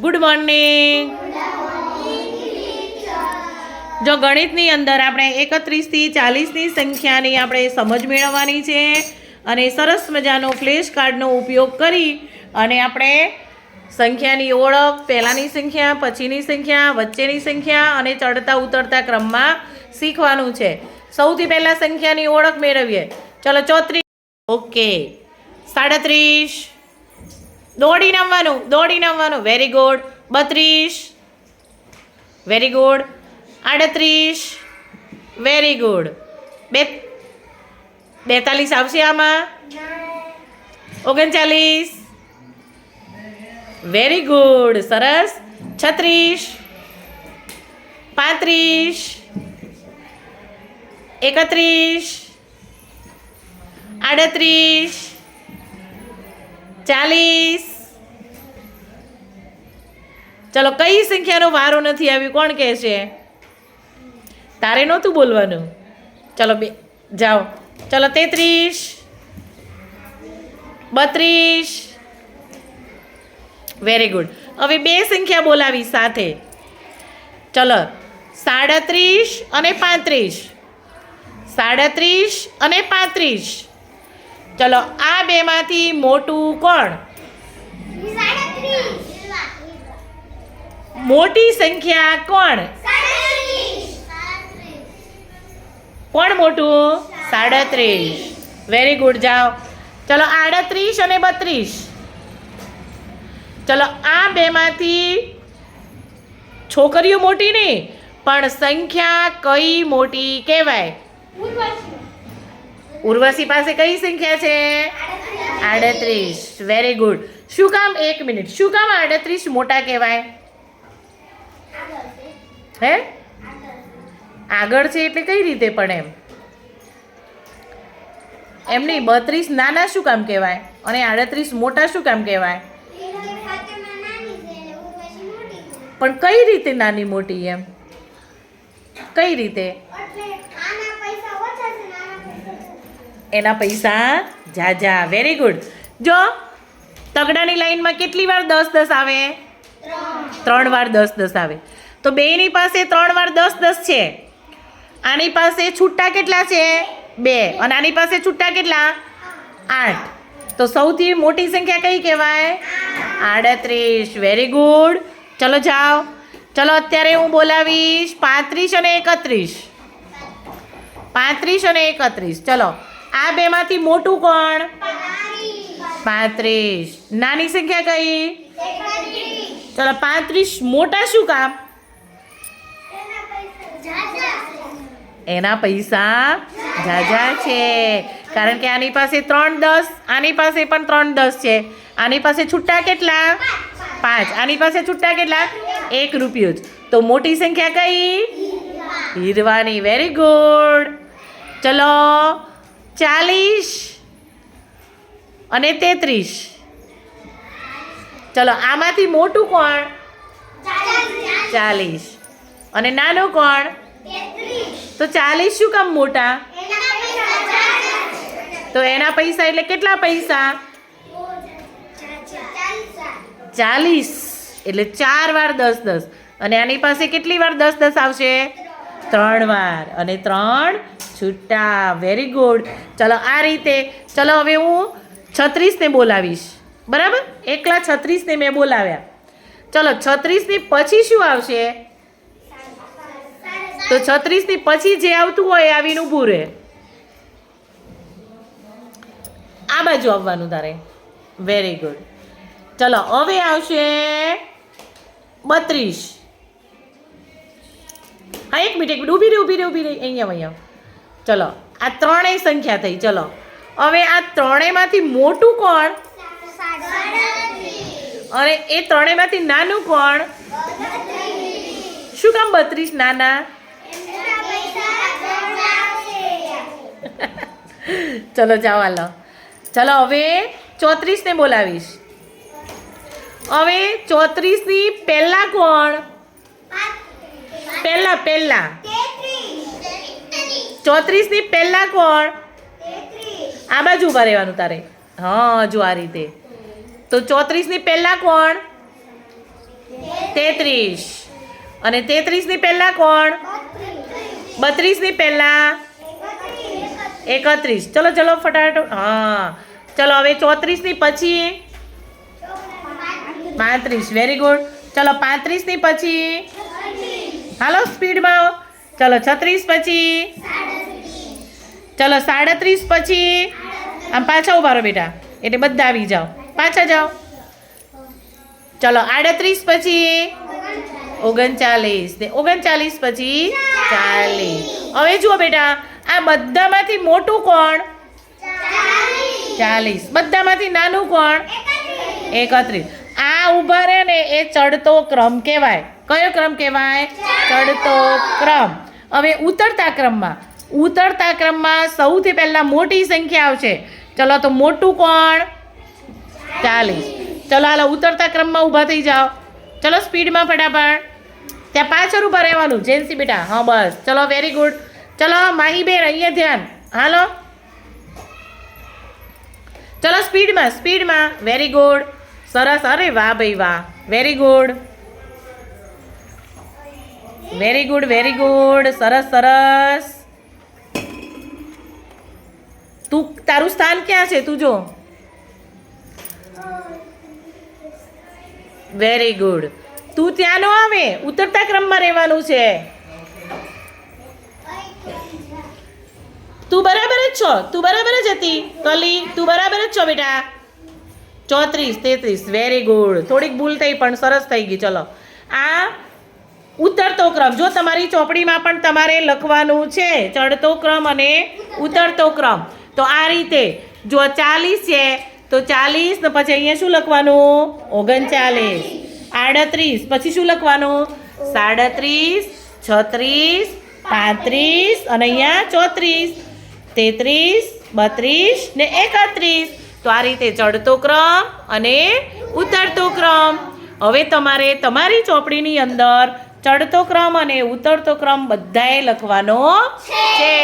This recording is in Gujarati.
ગુડ મોર્નિંગ જો ગણિતની અંદર આપણે એકત્રીસથી ચાલીસની સંખ્યાની આપણે સમજ મેળવવાની છે અને સરસ મજાનો ફ્લેશ કાર્ડનો ઉપયોગ કરી અને આપણે સંખ્યાની ઓળખ, પહેલાંની સંખ્યા, પછીની સંખ્યા, વચ્ચેની સંખ્યા અને ચડતા ઉતરતા ક્રમમાં શીખવાનું છે. સૌથી પહેલાં સંખ્યાની ઓળખ મેળવીએ. ચલો ચોત્રીસ ઓકે. સાડત્રીસ. દોડીને નમવાનું, દોડી નમવાનું. વેરી ગુડ બત્રીસ. વેરી ગુડ આડત્રીસ. વેરી ગુડ બે, બેતાલીસ આવશે આમાં? ઓગણચાલીસ. વેરી ગુડ સરસ. છત્રીસ. પાંત્રીસ. એકત્રીસ. આડત્રીસ. ચાલીસ. ચલો, કઈ સંખ્યાનો વારો નથી આવ્યો? કોણ કહે છે? તારે નહોતું બોલવાનું? ચલો, બે, જાઓ. ચલો, તેત્રીસ. બત્રીસ. વેરી ગુડ હવે બે સંખ્યા બોલાવી સાથે. ચલો, સાડત્રીસ અને પાંત્રીસ. સાડત્રીસ અને પાંત્રીસ. ચલો, આ બેમાંથી મોટું કોણ? મોટી સંખ્યા કોણ? કોણ મોટું? સાડત્રીસ. વેરી ગુડ જાઓ. ચલો, આડત્રીસ અને બત્રીસ. ચલો, આ બેમાંથી છોકરીઓ મોટી નહીં, પણ સંખ્યા કઈ મોટી કહેવાય? ઉર્વશી પાસે કઈ સંખ્યા છે? આડત્રીસ. વેરી ગુડ શું કામ? એક મિનિટ. શું કામ આડત્રીસ મોટા કહેવાય? હે? આગળ છે એટલે કઈ રીતે પણ એમ? એમ નહીં, બત્રીસ નાના શું કામ કહેવાય? અને આડત્રીસ મોટા શું કામ કહેવાય? પણ કઈ રીતે નાની મોટી એમ? કઈ રીતે? એના પૈસા જાજા વેરી ગુડ જો, તગડાની લાઈનમાં કેટલી વાર દસ દસ આવે? ત્રણ વાર દસ દસ આવે. તો બેની પાસે ત્રણ વાર દસ દસ છે. આની પાસે છૂટા કેટલા છે? બે. અને આની પાસે છૂટા કેટલા? આઠ. તો સૌથી મોટી સંખ્યા કઈ કહેવાય? આડત્રીસ. વેરી ગુડ ચલો જાઓ. ચલો, અત્યારે હું બોલાવીશ પાંત્રીસ અને એકત્રીસ. પાંત્રીસ અને એકત્રીસ. ચલો. આ બેમાંથી મોટું કોણ? પાંત્રીસ. નાની સંખ્યા કઈ? ચલો પાંત્રીસ મોટા શું કામ? એના પૈસા જાજા છે. કારણ કે આની પાસે ત્રણ દસ આની પાસે પણ ત્રણ દસ છે. આની પાસે છૂટા કેટલા? પાંચ. આની પાસે છૂટા કેટલા? એક રૂપિયો જ. તો મોટી સંખ્યા કઈ? હીરવાની. વેરી ગુડ ચલો ચાલીસ અને તેત્રીસ. ચલો આમાંથી મોટું કોણ? ચાલીસ. અને નાનું કોણ? તો ચાલીસ શું કામ મોટા? તો એના પૈસા એટલે કેટલા પૈસા? ચાલીસ. એટલે ચાર વાર દસ દસ. અને આની પાસે કેટલી વાર દસ દસ આવશે? ત્રણ વાર અને ત્રણ છૂટા. વેરી ગુડ ચલો, આ રીતે. ચલો, હવે હું છત્રીસને બોલાવીશ. બરાબર? એકલા છત્રીસને મેં બોલાવ્યા. ચલો, છત્રીસની પછી શું આવશે? તો છત્રીસની પછી જે આવતું હોય આવીને ઊભું રહે. આ બાજુ આવવાનું તારે. વેરી ગુડ ચલો, હવે આવશે બત્રીસ. હા, એક મિનિટ એક મિનિટ. ઊભી રહી ઊભી રહી ઊભી રહી. અહીંયા અહીંયા ચલો, આ ત્રણેય સંખ્યા થઈ. ચલો. હવે આ ત્રણેયમાંથી મોટું કોણ? અને એ ત્રણેયમાંથી નાનું કોણ? શું કામ બત્રીસ? નાના? ચલો, જાઓ હાલો. ચલો, હવે ચોત્રીસને બોલાવીશ. હવે ચોત્રીસની પહેલાં કોણ? પહેલા પહેલા. ચોત્રીસની પહેલા કોણ? આ બાજુ ઊભા રહેવાનું તારે. હા જો આ રીતે. તો ચોત્રીસની પહેલા કોણ? તેત્રીસ. અને તેત્રીસની પહેલા કોણ? બત્રીસની પહેલા? એકત્રીસ. ચલો ચલો ફટાફટ. હા. ચલો હવે ચોત્રીસની પછી? પાંત્રીસ. વેરી ગુડ ચલો પાંત્રીસની પછી? હાલો, સ્પીડમાં ચલો, છત્રીસ પછી. ચલો, સાડત્રીસ પછી. આમ પાછા ઊભા રહો બેટા. એટલે બધા આવી જાઓ. પાછા જાઓ. ચલો, આડત્રીસ પછી. ઓગણચાલીસ. ને ઓગણચાલીસ પછી ચાલીસ. હવે જુઓ બેટા, આ બધામાંથી મોટું કોણ? ચાલીસ. બધામાંથી નાનું કોણ? એકત્રીસ. આ ઊભા રહે ને એ ચડતો ક્રમ કહેવાય. કયો ક્રમ કહેવાય? ચડતો ક્રમ. હવે ઉતરતા ક્રમમાં. ઉતરતા ક્રમમાં સૌથી પહેલાં મોટી સંખ્યા આવશે. ચલો તો મોટું કોણ? ચાલીસ. ચલો હાલો ઉતરતા ક્રમમાં ઊભા થઈ જાઓ. ચલો સ્પીડમાં ફટાફટ. ત્યાં પાછળ ઊભા રહેવાનું. જેન્સી બેટા. હા, બસ. ચલો વેરી ગુડ ચલો, માહીબેન, અહીંયા ધ્યાન. હાલો. ચલો, સ્પીડમાં સ્પીડમાં. વેરી ગુડ સરસ, અરે વાહ ભાઈ વાહ. Very good very good very good સરસ સરસ. તું તારું સ્થાન ક્યાં છે? તું જો. વેરી ગુડ તું ત્યાં નો આવે? ઉતરતા ક્રમમાં રહેવાનું છે. તું બરાબર જ છો? તું બરાબર જ હતી? કલી, તું બરાબર જ છો બેટા? ચોત્રીસ, તેત્રીસ. વેરી ગુડ થોડીક ભૂલ થઈ, પણ સરસ થઈ ગઈ. ચલો. આ ઉતરતો ક્રમ. જો તમારી ચોપડીમાં પણ તમારે લખવાનું છે, ચડતો ક્રમ અને ઉતરતો ક્રમ. તો આ રીતે, જો ચાલીસ છે, તો ચાલીસ, ને પછી અહીંયા શું લખવાનું? ઓગણચાલીસ. આડત્રીસ. પછી શું લખવાનું? સાડત્રીસ, છત્રીસ, પાંત્રીસ, અને અહીંયા ચોત્રીસ. તેત્રીસ, બત્રીસ, ને એકત્રીસ. તો આ રીતે ચડતો ક્રમ અને ઉતરતો ક્રમ. હવે તમારે તમારી ચોપડીની અંદર ચડતો ક્રમ અને ઉતરતો ક્રમ બધાએ લખવાનો છે.